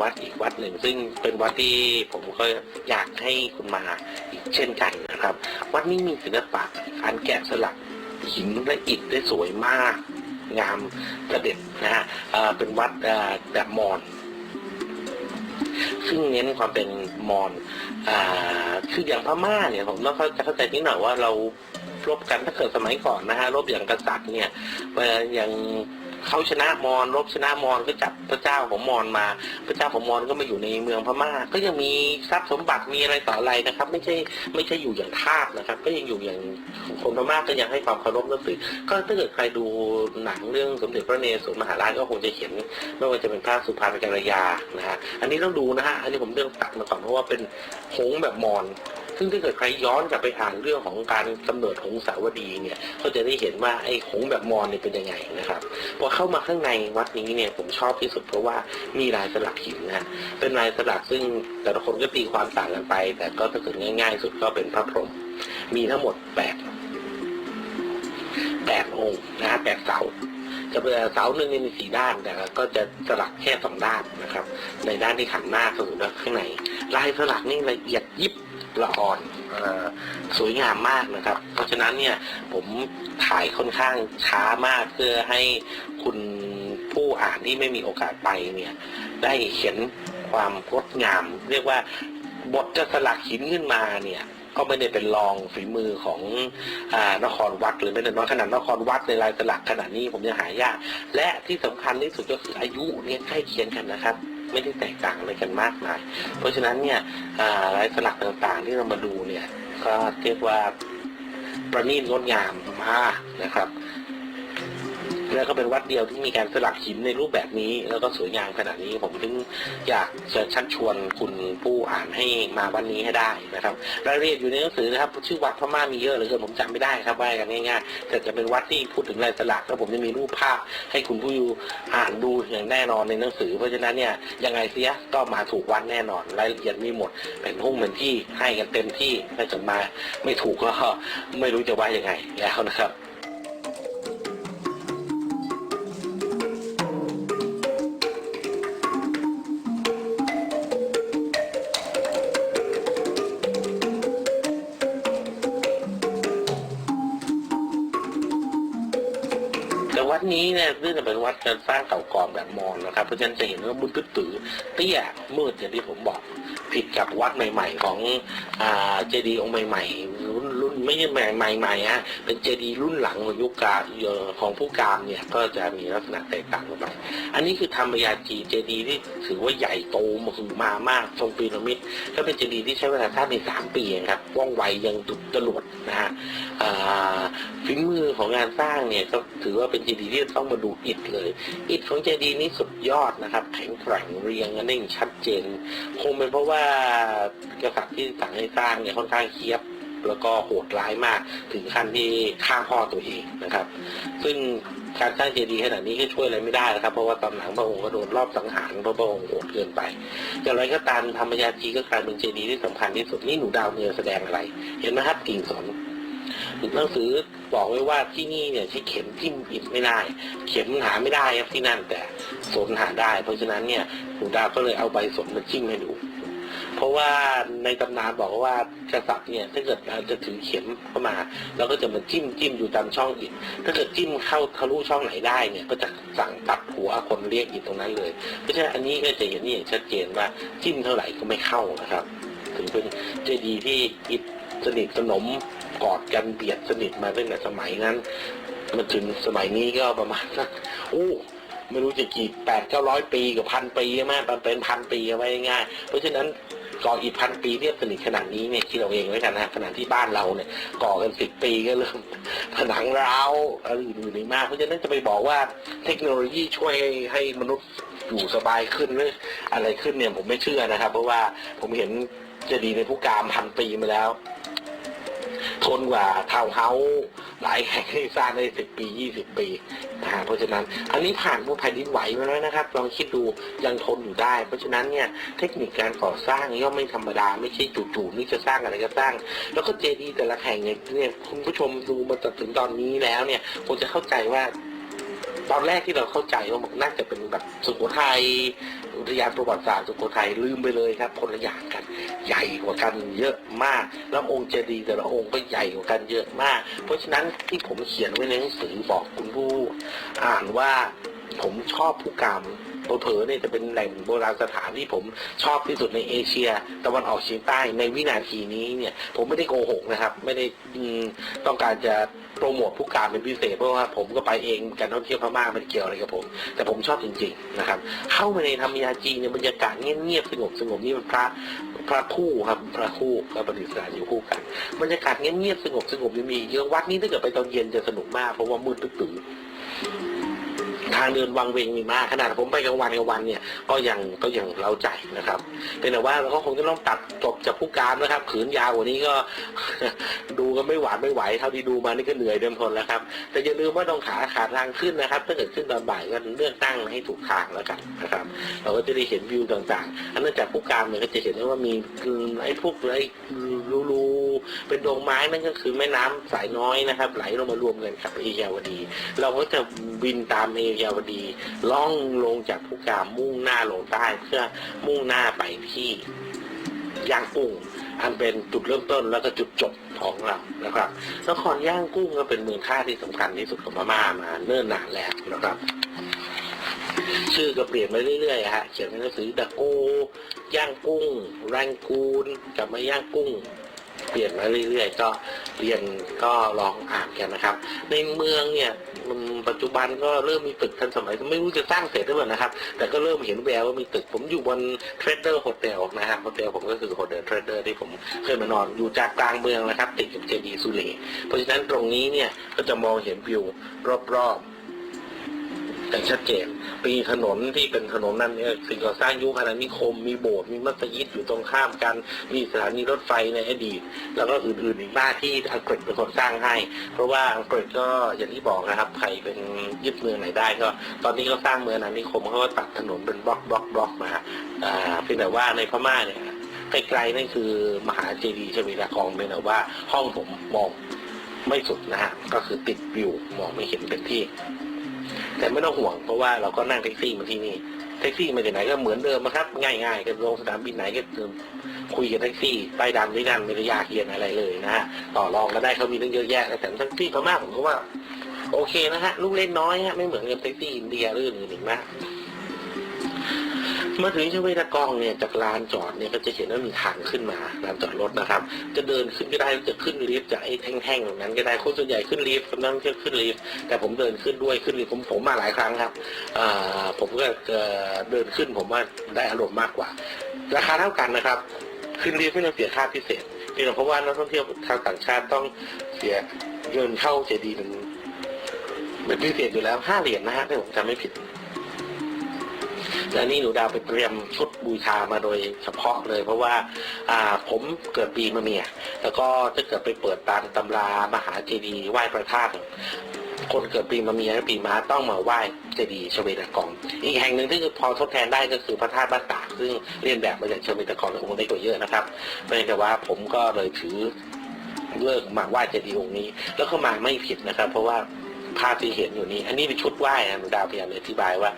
วัดอีกวัดหนึ่ง ซึ่งเป็นวัดที่ผมก็อยากให้คุณมาอีกเช่นกันนะครับ วัดนี้มีศิลปะการแกะสลักหินและอิฐได้สวยมาก งามเสด็จนะฮะเป็นวัดแบบมอญซึ่งเน้นความเป็นมอญอ่าคืออย่างพม่าเนี่ยผมต้องเข้าใจนิดหน่อยว่าเรารบกันถ้าเกิดสมัยก่อนนะฮะรบอย่างกษัตริย์เนี่ยเวลาอย่าง เขาชนะมอญรบชนะมอญก็จับพระเจ้าของมอญมา พระเจ้าของมอญก็มาอยู่ในเมืองพม่า ก็ยังมีทรัพย์สมบัติมีอะไรต่ออะไรนะครับ ไม่ใช่ไม่ใช่อยู่อย่างทาสนะครับ ก็ยังอยู่อย่างคนพม่าก็ยังให้ความเคารพนับถือก็ถ้าเกิดใครดูหนังเรื่องสมเด็จพระเรศวรมหาราชก็คงจะเห็นไม่ว่าจะเป็นพระสุภาพจารยานะฮะอันนี้ต้องดูนะฮะอันนี้ผมเรื่องตัดมาก่อนเพราะว่าเป็นหงส์แบบมอญ ซึ่งถ้าเกิดใครย้อนกลับไปอ่านเรื่องของการกำเนิดหงสาวดีเนี่ยก็จะได้เห็นว่าไอ้หงส์แบบมอญเนี่ยเป็นยังไงนะครับพอเข้ามาข้างในวัดนี้เนี่ยผมชอบที่สุดเพราะว่ามีลายสลักหินนะเป็นลายสลักซึ่งแต่ละคนก็ตีความต่างกันไป แต่ก็ถ้าเกิดง่าย ๆ สุดก็เป็นพระพรหมมีทั้งหมดแปดแปดองค์นะฮะแปดเสาจะเป็นเสาหนึ่งเนี่ยมีสี่ด้านแต่ก็จะสลักแค่สองด้านนะครับ ในด้านที่หันหน้าสู่ด้านข้างในลายสลักนี่ละเอียดยิบ ละอ่อนสวยงามมากนะครับ เพราะฉะนั้นเนี่ยผมถ่ายค่อนข้างช้ามากเพื่อให้คุณผู้อ่านที่ไม่มีโอกาสไปเนี่ยได้เห็นความงดงาม เรียกว่าบทจะสลักหินขึ้นมาเนี่ยก็ไม่ได้เป็นรองฝีมือของอนครวัดหรือไม่ได้น้อยขนาดนครวัดในลายสลักขนาดนี้ผมยังหายาก และที่สำคัญที่สุดก็คืออายุเนี่ยใกล้เคียงกันนะครับ ไม่ได้แตกต่างอะไรกันมากมาย เพราะฉะนั้นเนี่ยลายสลักต่างๆ ที่เรามาดูเนี่ยก็เรียกว่าประณีตงดงามมากนะครับ แล้วก็เป็นวัดเดียวที่มีการสลักหินในรูปแบบนี้ แล้วก็สวยงามขนาดนี้ผมถึงอยากจะชักชวนคุณผู้อ่านให้มาวันนี้ให้ได้นะครับรายละเอียดอยู่ในหนังสือนะครับ ชื่อวัดพม่ามีเยอะเหลือเกินผมจำไม่ได้ครับว่ากันง่ายๆแต่จะเป็นวัดที่พูดถึงลายสลักแล้วผมจะมีรูปภาพให้คุณผู้อ่านดูอย่างแน่นอนในหนังสือ เพราะฉะนั้นเนี่ยยังไงเสียก็มาถูกวัดแน่นอนรายละเอียดมีหมดเป็นห้งเป็นที่ให้กันเต็มที่ถ้าจะมาไม่ถูกก็ไม่รู้จะว่ายังไงแล้วนะครับ นี้เนี่ยเนื่องจะเป็นวัดการสร้างเก่าก่อนแบบมอญนะครับเพราะฉะนั้นจะเห็นว่ามุดตื้อตื้อเตี้ยมืดอย่างที่ผมบอกผิดกับวัดใหม่ ๆ ของอเจดีย์องค์ใหม่ ๆ ไม่ใช่ใหม่ใหม่ๆฮะเป็นเจดีย์รุ่นหลังของยุคกาของผู้กามเนี่ยก็จะมีลักษณะแตกต่างกันไปอันนี้คือธรรมยาจีเจดีย์ที่ถือว่าใหญ่โตมหึมามากทรงพีระมิดก็เป็นเจดีย์ที่ใช้เวลาสร้างในสามปีครับว่องไวยังดุจรวดนะฮะฝีมือของงานสร้างเนี่ยก็ถือว่าเป็นเจดีย์ที่ต้องมาดูอิฐเลย อิฐของเจดีย์นี้สุดยอดนะครับแข็งแกร่งเรียงกันได้อย่างชัดเจน คงเป็นเพราะว่ากษัตริย์ที่สั่งให้สร้างเนี่ยค่อนข้างเคียบ แล้วก็โหดร้ายมากถึงขั้นที่ฆ่าพ่อตัวเองนะครับ ซึ่งการสร้างเจดีย์ขนาดนี้ก็ช่วยอะไรไม่ได้นะครับ เพราะว่าตอนหลังพระองค์ก็โดนรอบสังหารพระองค์โหดเกินไปอย่างไรก็ตามธรรมยาจีก็กลายเป็นเจดีย์ที่สำคัญที่สุดนี่หนูดาวเนี่ยแสดงอะไร เห็นไหมครับกิ่งสนหนังสือบอกไว้ว่าที่นี่เนี่ยใช้เข็มทิ่มอิฐไม่ได้ เข็มหาไม่ได้ครับที่นั่นแต่สนหาได้ เพราะฉะนั้นเนี่ยหลวงดาวก็เลยเอาใบสนมาจิ้มให้ดู เพราะว่าในตำนานบอกว่ากษัตริย์เนี่ยถ้าเกิดจะถือเข็มเข้ามาแล้วก็จะมาจิ้มจิ้มอยู่ตามช่องอิฐถ้าเกิดจิ้มเข้าทะลุช่องไหนได้เนี่ยก็จะสั่งตัดหัวคนเรียกอิฐตรงนั้นเลยเพราะฉะนั้นอันนี้ก็จะเห็นนี่ชัดเจนว่าจิ้มเท่าไหร่ก็ไม่เข้านะครับถึงเป็นเจดีย์ที่อิฐสนิทสนมกอดกันเบียดสนิทมาตั้งแต่สมัยนั้นมาถึงสมัยนี้ก็ประมาณสักโอ้ไม่รู้จะกี่แปดเก้าร้อยปีกับพันปีใช่ไหมมันเป็นพันปีเอาไว้ง่าย เพราะฉะนั้น ก่ออีกพันปีเรียบสนิทขนาดนี้เนี่ยคิดเราเองไว้กันนะขนาดที่บ้านเราเนี่ยก่อกันสิบปีก็เริ่มผนังร้าวอะไรอื่นๆมากเพราะฉะนั้นจะไปบอกว่าเทคโนโลยีช่วยให้มนุษย์อยู่สบายขึ้นหรืออะไรขึ้นเนี่ยผมไม่เชื่อนะครับ เพราะว่าผมเห็นเจดีในผู้กามพันปีมาแล้ว ทนกว่าทาวน์เฮาส์ หลายแห่งที่สร้างได้สิบปียี่สิบปีนะฮะเพราะฉะนั้นอันนี้ผ่านพวกแผ่นดินไหวมาแล้วนะครับลองคิดดูยังทนอยู่ได้ เพราะฉะนั้นเนี่ยเทคนิคการก่อสร้างย่อมไม่ธรรมดาไม่ใช่จู่ๆนี่จะสร้างอะไรก็สร้าง แล้วก็เจดีย์แต่ละแห่งเนี่ยเนี่ยคุณผู้ชมดูมาจนถึงตอนนี้แล้วเนี่ยคงจะเข้าใจว่า ตอนแรกที่เราเข้าใจว่ามันน่าจะเป็นแบบสุโขทัยอุทยานประวัติศาสตร์สุโขทัยลืมไปเลยครับคนละอย่างกันใหญ่กว่ากันเยอะมาก แล้วองค์เจดีย์แต่ละองค์ก็ใหญ่กว่ากันเยอะมาก เพราะฉะนั้นที่ผมเขียนไว้ในหนังสือบอกคุณผู้อ่านว่าผมชอบผู้กาม เผลอๆเนี่ยจะเป็นแหล่งโบราณสถานที่ผมชอบที่สุดในเอเชีย ตะวันออกเฉียงใต้ในวินาทีนี้เนี่ย ผมไม่ได้โกหกนะครับ ไม่ได้ต้องการจะโปรโมทผู้การเป็นพิเศษ เพราะว่าผมก็ไปเองการท่องเที่ยวพม่าไม่ได้เกี่ยวอะไรกับผม แต่ผมชอบจริง ๆนะครับ เข้ามาในธรรมยาจีเนี่ยบรรยากาศเงียบๆสงบสงบนี่มันพระพระคู่ครับพระคู่ก็ประดิษฐานอยู่คู่กันบรรยากาศเงียบๆสงบสงบยังมีเยอะวัดนี้ถ้าเกิดไปตอนเย็นจะสนุกมากเพราะว่ามืดตื้อๆ ทางเดินวังเวงมีมากขนาดผมไปกลางวันกลางวันเนี่ยก็ยังก็ยังเล้าใจนะครับเป็นแต่ว่าเราก็คงจะต้องตัดจบจากผู้การนะครับ ขืนยาวกว่านี้ก็ดูก็ไม่หวานไม่ไหวเท่าที่ดูมานี่ก็เหนื่อยเต็มทนแล้วครับ แต่อย่าลืมว่าต้องขาขาทางขึ้นนะครับ ถ้าเกิดขึ้นตอนบ่ายก็เลือกตั้งให้ถูกทางแล้วกันนะครับ เราก็จะได้เห็นวิวต่างๆอันนั้นจากผู้การเนี่ยก็จะเห็นว่ามีไอ้พวกไอ้รู เป็นดงไม้นั่นก็คือแม่น้ำสายน้อยนะครับ ไหลลงมารวมกันกับเอเชียวดี เราก็จะบินตามเอเชียวดี ล่องลงจากผู้การมุ่งหน้าลงใต้เพื่อมุ่งหน้าไปที่ย่างกุ้ง อันเป็นจุดเริ่มต้นแล้วก็จุดจบของเรานะครับนครย่างกุ้งก็เป็นเมืองท่าที่สำคัญที่สุดของพม่ามาเนิ่นนานแล้วนะครับชื่อก็เปลี่ยนไปเรื่อยๆฮะเขียนเป็นหนังสือดะโกย่างกุ้งแรงกูนกลับมาย่างกุ้ง เปลี่ยนมาเรื่อยๆ ก็เรียนก็ลองอ่านกันนะครับ ในเมืองเนี่ยปัจจุบันก็เริ่มมีตึกทันสมัยไม่รู้จะสร้างเสร็จหรือเปล่านะครับ แต่ก็เริ่มเห็นแววว่ามีตึกผมอยู่บนเทรดเดอร์โฮเทลนะฮะโฮเทลผมก็คือโฮเทลเทรดเดอร์ที่ผมเคยมานอนอยู่จากกลางเมืองนะครับ ติดกับเจดีย์สุเหร่เพราะฉะนั้นตรงนี้เนี่ยก็จะมองเห็นวิวรอบๆ อย่างชัดเจนมีถนนที่เป็นถนนนั้นเนี่ยสิ่งก่อสร้างยุคอาณานิคม มีโบสถ์มีมัสยิดอยู่ตรงข้ามกัน มีสถานีรถไฟในอดีต แล้วก็อื่นๆอีกมากที่อังกฤษเป็นคนสร้างให้ เพราะว่าอังกฤษก็อย่างที่บอกนะครับ ใครเป็นยึดเมืองไหนได้ก็ ตอนนี้เขาสร้างเมืองอาณานิคมเขาก็ตัดถนนเป็นบล็อกบล็อกบล็อกมาอ่าเพียงแต่ว่าในพม่าเนี่ยไกลๆนั่นคือมหาเจดีย์ชวีดากองเป็นแต่ว่าห้องผมมองไม่สุดนะฮะก็คือติดวิวมองไม่เห็นเป็นที่ แต่ไม่ต้องห่วงเพราะว่าเราก็นั่งแท็กซี่มาที่นี่แท็กซี่มาจากไหนก็เหมือนเดิมนะครับ ง่ายๆกันลงสนามบินไหนก็เดิมคุยกับแท็กซี่ไปดำด้วยกันไม่ได้ยากเย็นอะไรเลยนะฮะต่อรองก็ได้เขามีเรื่องเยอะแยะแต่แท็กซี่พม่าผมก็ว่า โอเคนะฮะลูกเล่นน้อยฮะไม่เหมือนกับแท็กซี่อินเดียหรืออื่นๆนะ มาถึงช่วงเวดากองเนี่ยจากลานจอดเนี่ยก็จะเห็นว่ามีทางขึ้นมาลานจอดรถนะครับ จะเดินขึ้นก็ได้จะขึ้นลิฟต์จากไอ้แท่งๆนั้นก็ได้คนส่วนใหญ่ขึ้นลิฟต์คนนั้นก็ขึ้นลิฟต์แต่ผมเดินขึ้นด้วยขึ้นลิฟต์ผมผมมาหลายครั้งครับผมก็เดินขึ้นผมว่าได้อารมณ์มากกว่า ราคาเท่ากันนะครับ ขึ้นลิฟต์ไม่ต้องเสียค่าพิเศษเพียงเพราะว่านักท่องเที่ยวชาวต่างชาติต้องเสียเงินเข้าเจดีย์เป็นเป็นพิเศษอยู่แล้วห้าเหรียญนะฮะถ้าผมจำไม่ผิด และนี่หนูดาวไปเตรียมชุดบูชามาโดยเฉพาะเลย เพราะว่าอ่าผมเกิดปีมะเมีย แล้วก็ถ้าเกิดไปเปิดตามตำรามหาเจดีย์ไหว้พระธาตุคนเกิดปีมะเมียและปีม้าต้องมาไหว้เจดีย์ชเวดากอง อีกแห่งหนึ่งที่พอทดแทนได้ก็คือพระธาตุบ้านตากซึ่งเรียนแบบมาจากชเวดากองในองค์ได้กว่าเยอะนะครับเพียงแต่ว่าผมก็เลยถือเลิกมาไหว้เจดีย์องค์นี้ แล้วก็มาไม่ผิดนะครับ เพราะว่า ภาพที่เห็นอยู่นี้ อันนี้เป็นชุดไหว้นะหนูดาวพยายามอธิบายว่า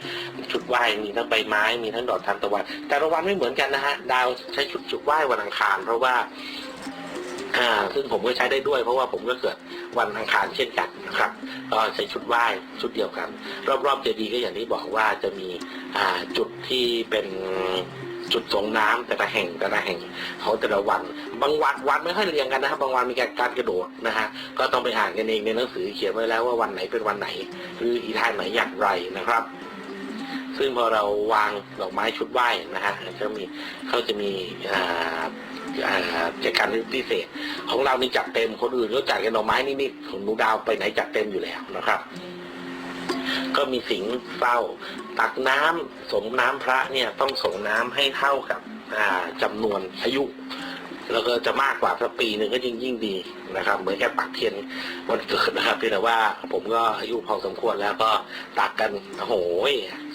ชุดไหว้มีทั้งใบไม้มีทั้งดอกทานตะวัน แต่ละวันไม่เหมือนกันนะฮะดาวใช้ชุดชุดไหว้วันอังคาร เพราะว่าอ่าซึ่งผมก็ใช้ได้ด้วย เพราะว่าผมก็เกิดวันอังคารเช่นกันนะครับก็ใช้ชุดไหว้ชุดเดียวกัน รอบๆเจดีย์ก็อย่างที่บอกว่าจะมีอ่าจุดที่เป็น จุดส่งน้ำแต่ละแห่งแต่ละแห่งเขาแต่ละวัน บางวันวันไม่ค่อยเรียงกันนะครับ บางวันมีการการกระโดดนะฮะก็ต้องไปอ่านกันเองในหนังสือเขียนไว้แล้วว่าวันไหนเป็นวันไหน หรืออีท่าไหนอย่างไรนะครับ ซึ่งพอเราวางดอกไม้ชุดไหว้นะฮะก็มีเขาจะมีอ่าอ่ากิจกรรพิเศษ ของเรานี่จัดเต็มคนอื่นก็จัดกันดอกไม้นิดๆของนูดาวไปไหนจัดเต็มอยู่แล้วนะครับ ก็มีสิงเฝ้า ตักน้ำสงน้ำพระเนี่ยต้องส่งน้ำให้เท่ากับอ่าจำนวนอายุ แล้วก็จะมากกว่าสักปีหนึ่งก็ยิ่งยิ่งดีนะครับ เหมือนแค่ปักเทียนวันเกิดนะครับเพียงแต่ว่าผมก็อายุพอสมควรแล้วก็ตักกันโอ้โห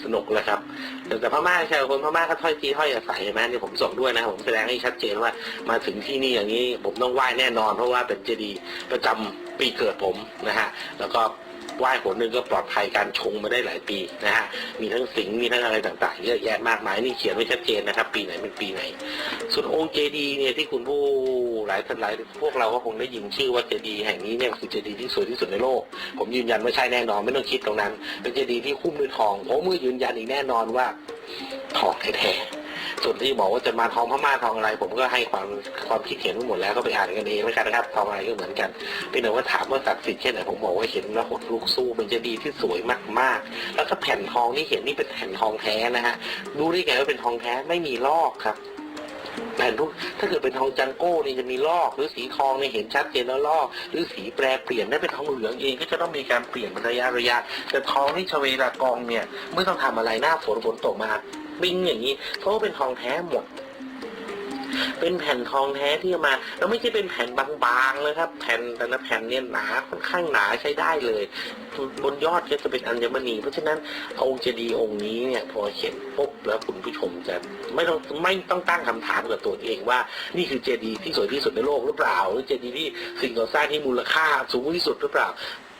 สนุกเลยครับแต่แต่พม่าใช่คนพม่าก็ถ้อยทีถ้อยอาศัยเห็นไหมนี่ผมส่งด้วยนะผมแสดงให้ชัดเจนว่ามาถึงที่นี่อย่างนี้ผมต้องไหว้แน่นอน เพราะว่าเป็นเจดีย์ประจำปีเกิดผมนะฮะแล้วก็ ไหว้หนหนึ่งก็ปลอดภัยการชงมาได้หลายปีนะฮะมีทั้งสิงมีทั้งอะไรต่างๆ เยอะแยะมากมายนี่เขียนไว้ชัดเจนนะครับ ปีไหนเป็นปีไหน ส่วนองค์เจดีเนี่ยที่คุณผู้หลายท่านหลายพวกเราก็คงได้ยินชื่อว่าเจดีย์แห่งนี้เนี่ยคือเจดีย์ที่สวยที่สุดในโลก ผมยืนยันว่าใช่แน่นอนไม่ต้องคิดตรงนั้น เป็นเจดีย์ที่คุ้มด้วยทองผมมือยืนยันอีกแน่นอนว่าทองแท้ๆ ส่วนที่บอกว่าจะมาทองพม่าทองอะไร ผมก็ให้ความความคิดเห็นไปหมดแล้วก็ไปอ่านกันเองแล้วกันนะครับทองอะไรก็เหมือนกันเป็นแต่ว่าถามว่าศักดิ์สิทธิ์แค่ไหนผมบอกว่าเห็นแล้วหดลุกสู้เป็นเจดีที่สวยมากๆ แล้วก็แผ่นทองที่เห็นนี่เป็นแผ่นทองแท้นะฮะรู้ได้ไงว่าเป็นทองแท้ไม่มีลอกครับแผ่นทุกถ้าเกิดเป็นทองจังโก้นี่จะมีลอก หรือสีทองเนี่ยเห็นชัดเจนแล้วลอก หรือสีแปรเปลี่ยนได้เป็นทองเหลืองเองก็จะต้องมีการเปลี่ยนเป็นระยะระยะแต่ทองที่ชเวดากองเนี่ยไม่ต้องทำอะไรหน้าฝนฝนตกมา ปิ้งอย่างนี้เพราะว่าเป็นทองแท้หมด เป็นแผ่นทองแท้ที่มา แล้วไม่ใช่เป็นแผ่นบางๆนะครับ แผ่นแต่ละแผ่นเนี่ยหนาค่อนข้างหนาใช้ได้เลย บนยอดก็จะเป็นอัญมณี เพราะฉะนั้นองค์เจดีย์องค์นี้เนี่ยพอเห็นปุ๊บแล้วคุณผู้ชมจะไม่ต้องไม่ต้องตั้งคำถามกับตัวเองว่า นี่คือเจดีย์ที่สวยที่สุดในโลกหรือเปล่า หรือเจดีย์ที่สิ่งก่อสร้างที่มูลค่าสูงที่สุดหรือเปล่า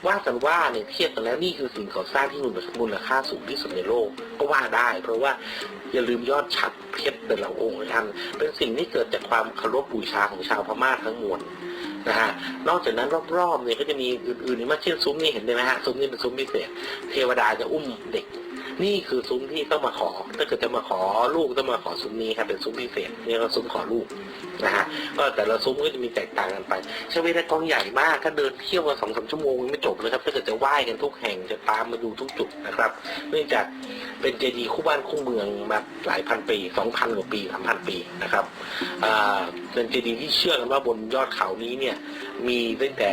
ว่ากันว่าเนี่ยเทียบกันแล้วนี่คือสิ่งก่อสร้างที่มูลค่าสูงที่สุดในโลก ก็ว่าได้ เพราะว่าอย่าลืมยอดฉัดเพชรแต่ละองค์ท่านเป็นสิ่งที่เกิดจากความเคารพบูชาของชาวพม่าทั้งมวลนะฮะนอกจากนั้นรอบๆเนี่ยก็จะมีอื่นๆมากเช่นซุ้มนี่เห็นไหมฮะซุ้มนี่เป็นซุ้มพิเศษ เทวดาจะอุ้มเด็ก นี่คือซุ้มที่ต้องมาขอ ถ้าเกิดจะมาขอลูกต้องมาขอซุ้มนี้ครับเป็นซุ้มพิเศษนี่ก็ซุ้มขอลูกนะฮะก็แต่ละซุ้มก็จะมีแตกต่างกันไปชเวดากองใหญ่มากถ้าเดินเที่ยวมาสองสามชั่วโมงยังไม่จบเลยครับถ้าเกิดจะไหว้กันทุกแห่งจะตามมาดูทุกจุดนะครับ เนื่องจากเป็นเจดีย์คู่บ้านคู่เมืองมาหลายพันปีสองพันกว่าปีสามพันปีนะครับอ่าเป็นเจดีย์ที่เชื่อกันว่าบนยอดเขานี้เนี่ยมีตั้งแต่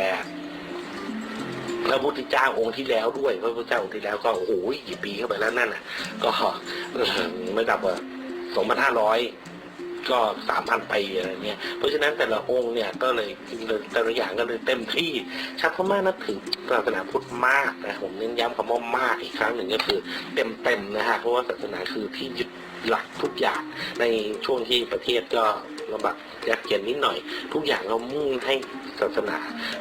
พระพุทธเจ้าองค์ที่แล้วด้วย พระพุทธเจ้าองค์ที่แล้วก็โอ้โหกี่ปีเข้าไปแล้วนั่นน่ะ ก็ไม่ต่ำกว่าสองพันห้าร้อยก็สามพันปีอะไรเงี้ย เพราะฉะนั้นแต่ละองค์เนี่ยก็เลยแต่ละอย่างก็เลยเต็มที่ชาวพม่านับถือศาสนาพุทธมากนะผมเน้นย้ำคำว่ามากอีกครั้งหนึ่งก็คือเต็มเต็มนะฮะเพราะว่าศาสนาคือที่ยึดหลักทุกอย่างในช่วงที่ประเทศก็ลำบากยากเย็นนิดหน่อย ทุกอย่างเรามุ่งให้ ศาสนา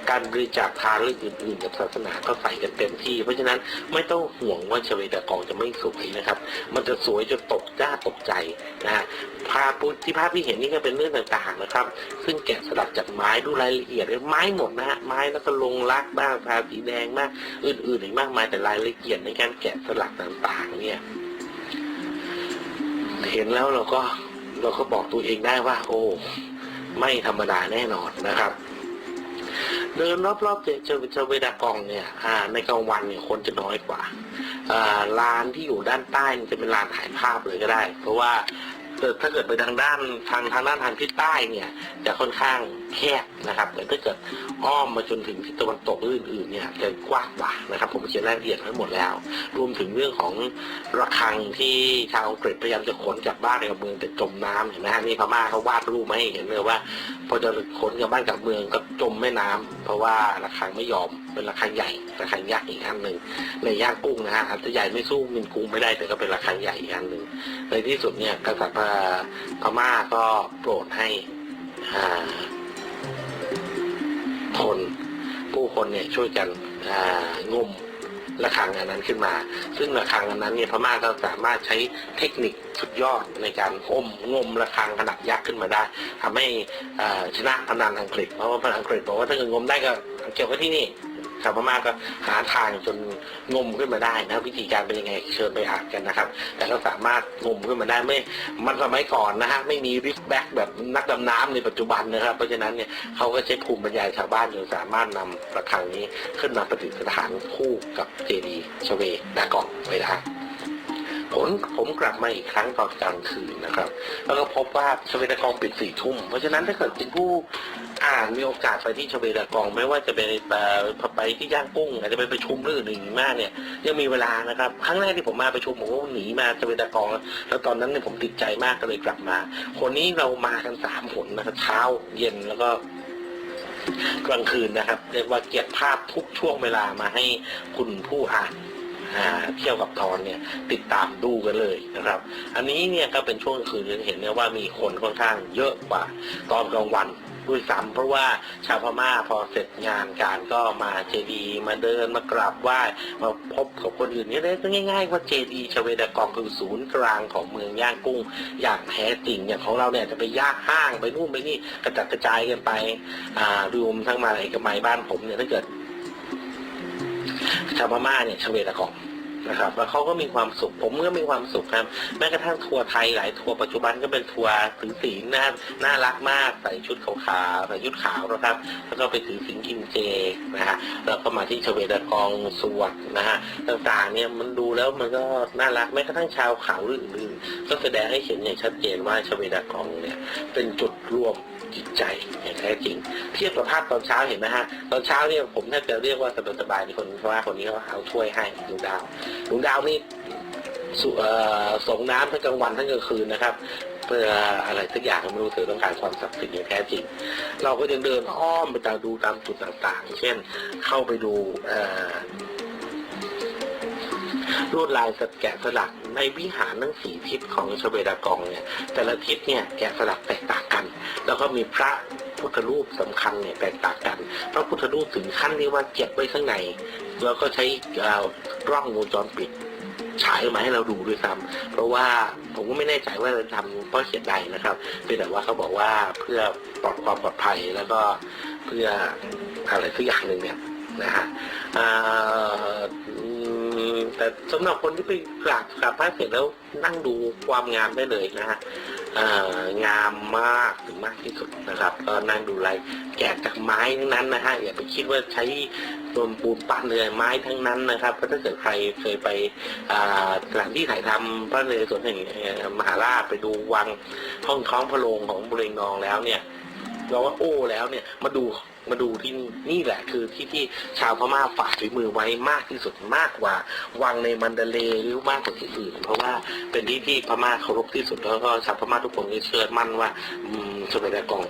การบริจาคทานหรืออื่นๆกับศาสนาก็ใส่กันเต็มที่ เพราะฉะนั้นไม่ต้องห่วงว่าชเวดากองจะไม่สวยนะครับ มันจะสวยจนตกจ้าตกใจนะฮะภาพที่ภาพที่เห็นนี่ก็เป็นเรื่องต่างๆนะครับ ซึ่งแกะสลักจากไม้ดูรายละเอียดไม้หมดนะฮะไม้แล้วก็ลงลักบ้างทาสีแดงมากอื่นๆอีกมากมายแต่รายละเอียดในการแกะสลักต่างๆ เนี่ยเห็นแล้วเราก็เราก็บอกตัวเองได้ว่า โอ้ ไม่ธรรมดาแน่นอนนะครับ เดินรอบๆเจเจอเจอเวดากองเนี่ยอ่าในกลางวันเนี่ยคนจะน้อยกว่าอ่าลานที่อยู่ด้านใต้จะเป็นลานถ่ายภาพเลยก็ได้ เพราะว่าถ้าเกิดไปทางด้านทางทางด้านทางทิศใต้เนี่ยจะค่อนข้างแคบนะครับแต่ถ้าเกิดอ้อมมาจนถึงทิศตะวันตกหรืออื่นๆเนี่ยจะกว้างกว่านะครับ ผมเขียนรายละเอียดไว้หมดแล้ว รวมถึงเรื่องของระฆังที่ชาวอังกฤษพยายามจะขนกลับบ้านในกับเมืองแต่จมน้ำเห็นไหมฮะนี่พม่าเขาวาดรูปมาให้เห็นเลยว่า พอจะขนกลับบ้านกลับเมืองก็จมแม่น้ำเพราะว่าระฆังไม่ยอมเป็นระฆังใหญ่ระฆังยักษ์อีกอันหนึ่งในย่างกุ้งนะฮะอาจจะใหญ่ไม่สู้มินกุ้งไม่ได้แต่ก็เป็นระฆังใหญ่อีกอันหนึ่งในที่สุดเนี่ยกษัตริย์พม่าก็โปรดให้อ่า คนเนี่ยช่วยกันอ่างมระฆังอันนั้นขึ้นมา ซึ่งระฆังอันนั้นเนี่ยพม่าก็สามารถใช้เทคนิคสุดยอดในการอมงมระฆังขนาดยักษ์ขึ้นมาได้ทำให้ชนะพนันอังกฤษเพราะว่าพนันอังกฤษบอกว่าถ้าเกิดงมได้ก็เกี่ยว้ที่นี่ ชาวพม่าก็หาทางจนงมขึ้นมาได้นะวิธีการเป็นยังไงเชิญไปอ่านกันนะครับ แต่ก็สามารถงมขึ้นมาได้ไม่มันสมัยก่อนนะฮะไม่มีริฟแบ็กแบบนักดำน้ำในปัจจุบันนะครับ เพราะฉะนั้นเนี่ยเขาก็ใช้ภูมิปัญญาชาวบ้านจนสามารถนำระฆังนี้ขึ้นมาประดิษฐานคู่กับเจดีย์ชเวดากองไว้ได้ ผมผมกลับมาอีกครั้งตอนกลางคืนนะครับ แล้วก็พบว่าชเวดากองปิดสี่ทุ่ม เพราะฉะนั้นถ้าเกิดเป็นผู้อ่านมีโอกาสไปที่ชเวดากอง ไม่ว่าจะไปไปที่ย่างกุ้งอาจจะไปประชุมเรื่องอื่นมากเนี่ยยังมีเวลานะครับครั้งแรกที่ผมมาประชุมผมก็หนีมาชเวดากอง แล้วตอนนั้นเนี่ยผมติดใจมากก็เลยกลับมา คนนี้เรามากันสามคนนะครับเช้าเย็นแล้วก็กลางคืนนะครับเรียกว่าเก็บภาพทุกช่วงเวลามาให้คุณผู้อ่าน เที่ยวกับทอนเนี่ยติดตามดูกันเลยนะครับ อันนี้เนี่ยก็เป็นช่วงคืนจะเห็นเนี่ยว่ามีคนค่อนข้างเยอะกว่าตอนกลางวันด้วยซ้ำเพราะว่าชาวพม่าพอเสร็จงานการก็มาเจดีย์มาเดินมากราบไหว้มาพบกับคนอื่นนี่ได้ก็ง่าย ๆ ว่าเจดีย์ชเวดากองคือศูนย์กลางของเมืองย่างกุ้ง อย่างแท้จริงอย่างของเราเนี่ยจะไปย่างห้างไปนู่นไปนี่กระจัดกระจายกันไปรวมทั้งมาเอกมัยบ้านผมเนี่ยถ้าเกิด ชาวพม่าเนี่ยชเวดากองนะครับแล้วเขาก็มีความสุข ผมก็มีความสุขครับ แม้กระทั่งทัวร์ไทยหลายทัวร์ปัจจุบันก็เป็นทัวร์ถือศีลนะน่ารักมากใส่ชุดขาวๆใส่ชุดขาวนะครับ แล้วก็ไปถือศีลกินเจนะฮะแล้วก็มาที่ชเวดากองสวดนะฮะต่างๆเนี่ยมันดูแล้วมันก็น่ารักแม้กระทั่งชาวเขาหรืออื่นๆก็แสดงให้เห็นอย่างชัดเจนว่าชเวดากองเนี่ยเป็นจุดรวม จิตใจอย่างแท้จริง เทียบกับภาพตอนเช้าเห็นไหมฮะตอนเช้าเนี่ยผมแทบจะเรียกว่าสบายๆในคนเพราะว่าคนนี้เขาเอาถ้วยให้ลุงดาวลุงดาวนี่สุเอ่อส่งน้ำทั้งกลางวันทั้งกลางคืนนะครับ เพื่ออะไรสักอย่างไม่รู้เธอต้องการความศักดิ์สิทธิ์อย่างแท้จริง เราก็ยังเดินอ้อมไปตามดูตามจุดต่างๆ เช่น เข้าไปดูเอ่อลวดลายสแกะสลัก ในวิหารทั้งสี่ทิศของชเวดากองเนี่ยแต่ละทิศเนี่ยแกะสลักแตกต่างกัน แล้วก็มีพระพุทธรูปสำคัญเนี่ยแตกต่างกัน พระพุทธรูปถึงขั้นที่ว่าเก็บไว้ข้างใน แล้วก็ใช้กล้องวงจรปิดฉายมาให้เราดูด้วยซ้ำเพราะว่าผมก็ไม่แน่ใจว่าจะทำเพราะเหตุใดนะครับเพียงแต่ว่าเขาบอกว่าเพื่อปลอดความปลอดภัยแล้วก็เพื่ออะไรสักอย่างหนึ่งเนี่ยนะฮะ อแต่สำหรับคนที่ไปกราบกราบพระเสร็จแล้วนั่งดูความงามได้เลยนะฮะงามมากถึงมากที่สุดนะครับก็นั่งดูลายแกะจากไม้ทั้งนั้นนะฮะอย่าไปคิดว่าใช้โดนปูนปั้นเลยไม้ทั้งนั้นนะครับเพราะถ้าเกิดใครเคยไปสถานที่ถ่ายทำพระนเรศวรแห่งมหาราชไปดูวังห้องท้องพระโรงของบุเรงนองแล้วเนี่ยเราว่าโอ้แล้วเนี่ยมาดู มาดูที่นี่แหละคือที่ที่ชาวพม่าฝากฝีมือไว้มากที่สุดมากกว่า วังในมันเดเลหรือมากกว่าที่อื่น เพราะว่าเป็นที่ที่พม่าเคารพที่สุดแล้วก็ชาวพม่าทุกคนก็เชื่อมั่นว่าอืมสมัยดากอง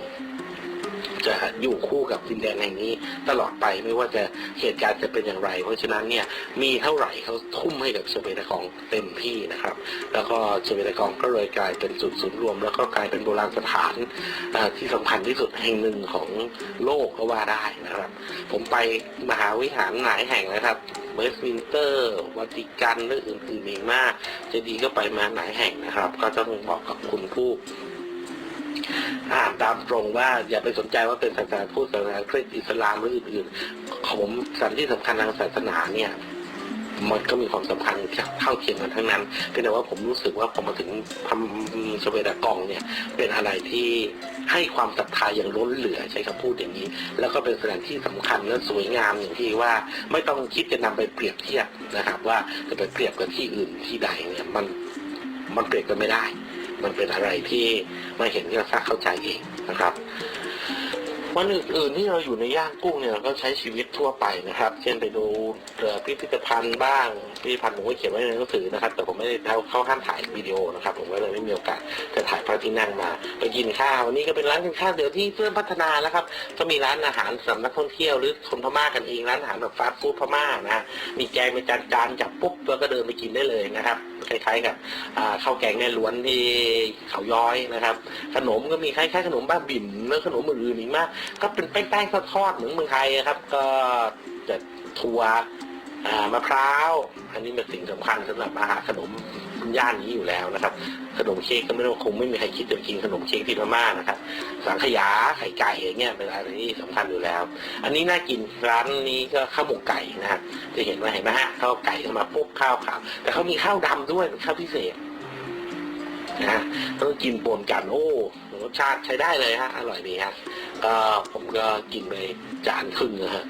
จะอยู่คู่กับดินแดนแห่งนี้ ตลอดไปไม่ว่าจะเหตุการณ์จะเป็นอย่างไร เพราะฉะนั้นเนี่ยมีเท่าไหร่เขาทุ่มให้กับสเปดากองเต็มที่นะครับ แล้วก็สเปดากองก็เลยกลายเป็นจุดศูนย์รวม แล้วก็กลายเป็นโบราณสถานที่สำคัญที่สุดแห่งหนึ่งของโลกก็ว่าได้นะครับ ผมไปมหาวิหารหลายแห่งนะครับเวสต์มินเตอร์วัติกันและอื่นๆอีกมาก จะดีก็ไปมาหลายแห่งนะครับ ก็ต้องบอกกับคุณผู้ อ่านตามตรงว่าอย่าไปสนใจว่าเป็นศาสนาพุทธศาสนาคริสต์อิสลามหรืออื่นๆของผมสถานที่สำคัญทางศาสนาเนี่ยมันก็มีความสำคัญเท่าเทียมกันทั้งนั้นเพียงแต่ว่าผมรู้สึกว่าพอมาถึงพำสเวดากองเนี่ย เป็นอะไรที่ให้ความศรัทธาอย่างล้นเหลือใช้คำพูดอย่างนี้ แล้วก็เป็นสถานที่สำคัญและสวยงามอย่างที่ว่าไม่ต้องคิดจะนำไปเปรียบเทียบนะครับ ว่าจะไปเปรียบกับที่อื่นที่ใดเนี่ยมันมันเปรียบกันไม่ได้ มันเป็นอะไรที่มาเห็นก็ทราบเข้าใจเองนะครับวันอื่นๆที่เราอยู่ในย่างกุ้งเนี่ยเราก็ใช้ชีวิตทั่วไปนะครับ เช่นไปดูเอ่อพิพิธภัณฑ์บ้างพิพิธภัณฑ์ผมก็เขียนไว้ในหนังสือนะครับ แต่ผมไม่ได้เข้าห้ามถ่ายวิดีโอนะครับ ผมก็เลยไม่มีโอกาสจะถ่ายพระที่นั่งมา ไปกินข้าววันนี้ก็เป็นร้านกินข้าวเดี๋ยวที่เพื่อนพัฒนานะครับก็มีร้านอาหารสำหรับนักท่องเที่ยวหรือคนพม่ากันเองร้านอาหารแบบฟาสต์ฟู้ดพม่านะมีแกงเป็นจานจานๆจับปุ๊บแล้วก็เดินไปกินได้เลยนะครับ คล้ายๆกับข้าวแกงแม่ล้วนที่เขาย้อยนะครับ ขนมก็มีคล้ายๆขนมบ้าบิ่นแล้วขนมอื่นๆอีกมาก ก็เป็นแป้งๆทอดๆเหมือนเมืองไทยอะครับ ก็จะถั่วมะพร้าว อันนี้เป็นสิ่งสำคัญสำหรับอาหารขนม ย่านนี้อยู่แล้วนะครับ ขนมเค้กก็ไม่ต้องคงไม่มีใครคิดจะกินขนมเค้กที่พม่านะครับ สังขยาไข่ไก่อย่างเงี้ยเป็นอะไรที่สำคัญอยู่แล้ว อันนี้น่ากินร้านนี้ก็ข้าวหมกไก่นะครับจะเห็นว่าเห็นไหมฮะข้าวไก่เข้ามาปุ๊บข้าวขาวแต่เขามีข้าวดำด้วยเป็นข้าวพิเศษนะฮะต้องกินปนกันโอ้รสชาติใช้ได้เลยฮะอร่อยดีฮะ ก็ผมก็กินไปจานครึ่งนะฮะ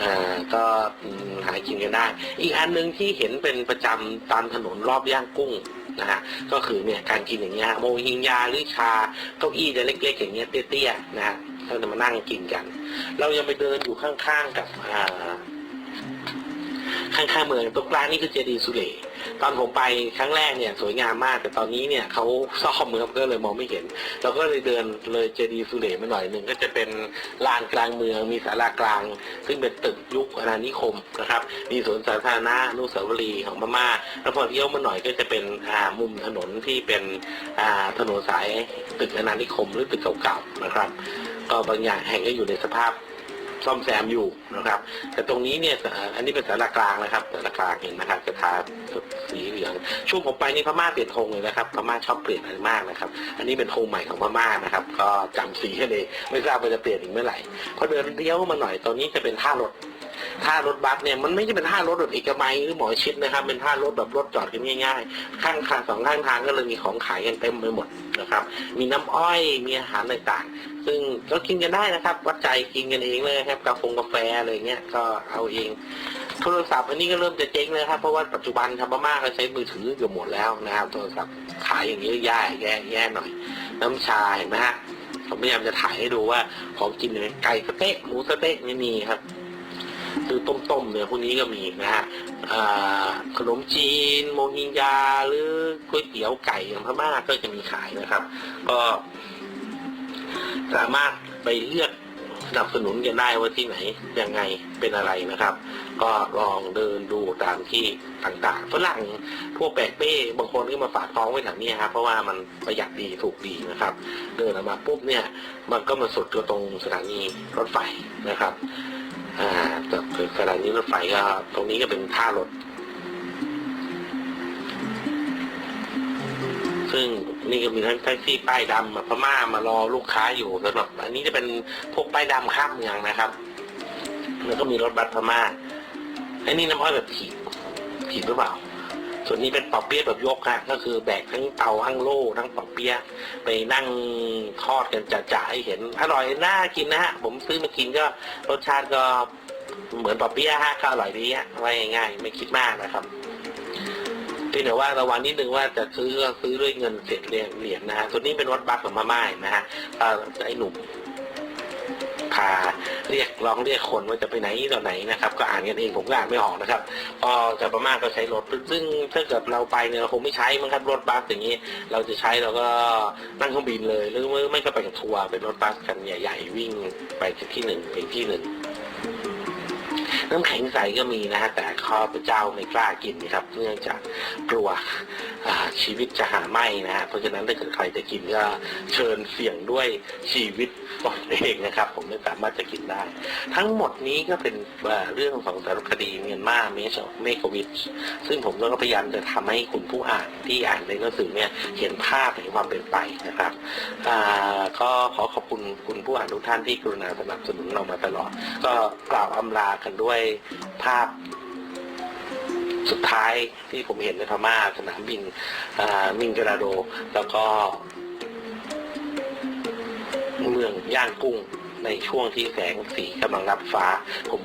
อ่าก็หากินกันได้ อีกอันหนึ่งที่เห็นเป็นประจำตามถนนรอบย่างกุ้งนะฮะก็คือเนี่ยการกินอย่างเงี้ยโมฮิงยาหรือชาเก้าอี้จะเล็กๆอย่างเงี้ยเตี้ยๆนะฮะเราจะมานั่งกินกัน เรายังไปเดินอยู่ข้างๆกับอ่าข้างๆเมืองตรงกลางนี่คือเจดีย์สุเหร่ ตอนผมไปครั้งแรกเนี่ยสวยงามมาก แต่ตอนนี้เนี่ยเขาซ่อมครับก็เลยมองไม่เห็น เราก็เลยเดินเลยเจดีย์สุเหร่มาหน่อยหนึ่งก็จะเป็นลานกลางเมือง มีศาลากลาง ซึ่งเป็นตึกยุคอาณานิคมนะครับ มีสวนสาธารณะอนุสาวรีย์ของพม่าแล้วพอเที่ยวมาหน่อยก็จะเป็นมุมถนนที่เป็นถนนสายตึกอาณานิคมหรือตึกเก่าๆนะครับ ก็บางอย่างแห่งก็อยู่ในสภาพ ซ่อมแซมอยู่นะครับ แต่ตรงนี้เนี่ยอันนี้เป็นสารกลางนะครับสารกลางเห็นนะครับจะทาสีเหลืองช่วงผมไปนี่พม่าเปลี่ยนธงเลยนะครับพม่าชอบเปลี่ยนอะไรมากนะครับ อันนี้เป็นธงใหม่ของพม่านะครับ ก็จำสีให้เลยไม่ทราบว่าจะเปลี่ยนอีกเมื่อไหร่พอเดินเลี้ยวมาหน่อยตอนนี้จะเป็นท่ารถ ท่ารถบัสเนี่ยมันไม่ใช่เป็นท่ารถแบบเอกมัยหรือหมอชิดนะครับ เป็นท่ารถแบบรถจอดกันง่ายๆ ข้างทางสองข้างทางก็เลยมีของขายกันเต็มไปหมดนะครับ มีน้ำอ้อยมีอาหารต่างๆ ซึ่งก็กินกันได้นะครับ วัดใจกินกันเองเลยครับกาแฟกาแฟอะไรเงี้ยก็เอาเองโทรศัพท์อันนี้ก็เริ่มจะเจ๊งเลยครับเพราะว่าปัจจุบันทำมามาก็ใช้มือถือเกือบหมดแล้วนะครับ โทรศัพท์ขายอย่างนี้แย่แย่แย่หน่อย น้ำชาเห็นไหมฮะผมพยายามจะถ่ายให้ดูว่าของกินเนี่ยไก่สเต๊ะหมูสเต๊ะไม่มีครับ คือต้มๆเนี่ยพวกนี้ก็มีนะฮะขนมจีน โมฮิงยา หรือก๋วยเตี๋ยวไก่อย่างพม่าก็จะมีขายนะครับ ก็สามารถไปเลือกสนับสนุนกันได้ว่าที่ไหนยังไงเป็นอะไรนะครับ ก็ลองเดินดูตามที่ต่างๆฝรั่งพวกแปลกเป้บางคนก็มาฝากท้องไว้แถวนี้ครับเพราะว่ามันประหยัดดีถูกดีนะครับ เดินออกมาปุ๊บเนี่ย มันก็มาสุดตัวตรงสถานีรถไฟนะครับ อ่าจากสถานีรถไฟก็ตรงนี้ก็เป็นท่ารถ ซึ่งนี่ก็มีทั้งแท็กซี่ป้ายดำพม่ามารอลูกค้าอยู่สำหรับอันนี้จะเป็นพวกป้ายดำข้ามเมืองนะครับ แล้วก็มีรถบัสพม่าไอ้นี่น้ำอ้อยแบบถีบถีบหรือเปล่า ส่วนนี้เป็นปอเปี๊ยะแบบยกฮะก็คือแบกทั้งเตาทั้งโล่ทั้งปอเปี๊ยะไปนั่งทอดกันจ่าๆให้เห็นอร่อยน่ากินนะฮะผมซื้อมากินก็รสชาติก็เหมือนปอเปี๊ยะฮะก็อร่อยดีฮะไว้ง่ายๆไม่คิดมากนะครับพียงแต่ว่าระวังนิดนึงว่าจะซื้อก็ซื้อด้วยเงินเศษเหรียญเหรียญนะฮะส่วนนี้เป็นรถบัสของมาม่านะฮะไอ้หนุ่ม พาเรียกร้องเรียกคนว่าจะไปไหนต่อไหนนะครับ ก็อ่านกันเองผมก็อ่านไม่ออกนะครับก็จะประมาณก็ใช้รถซึ่งถ้าเกิดเราไปเนี่ยเราคงไม่ใช้มั้งครับรถบัสอย่างนี้ เราจะใช้เราก็นั่งเครื่องบินเลย หรือไม่ก็ไปกับทัวร์เป็นรถบัสคันใหญ่ ๆ วิ่งไปที่หนึ่งไปที่หนึ่ง น้ำแข็งใสก็มีนะฮะแต่ข้าพเจ้าไม่กล้ากินครับ เนื่องจากกลัวชีวิตจะหาไหมนะฮะเพราะฉะนั้นถ้าเกิดใครจะกินก็เชิญเสี่ยงด้วยชีวิตตนเองนะครับ ผมไม่สามารถจะกินได้ ทั้งหมดนี้ก็เป็นเรื่องของสารคดีเมียนมาเมชเมโควิชซึ่งผมก็พยายามจะทำให้คุณผู้อ่านที่อ่านในหนังสือเนี่ยเห็นภาพเห็นความเป็นไปนะครับอ่า ขอขอบคุณคุณผู้อ่านทุกท่านที่กรุณาสนับสนุนเรามาตลอด ก็กล่าวอำลากันด้วยภาพสุดท้ายที่ผมเห็นในพม่าสนามบินมิงกราโด แล้วก็ เมืองย่างกุ้งในช่วงที่แสงสีกำลังรับฟ้า ผม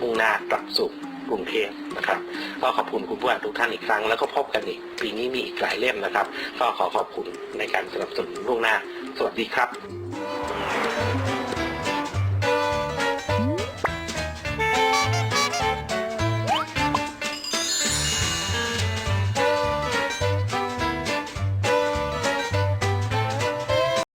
มุ่งหน้ากลับสู่กรุงเทพนะครับ ก็ขอบคุณคุณผู้อ่านทุกท่านอีกครั้ง แล้วก็พบกันอีก ปีนี้มีอีกหลายเล่มนะครับ ก็ขอขอบคุณในการสนับสนุนล่วงหน้า สวัสดีครับ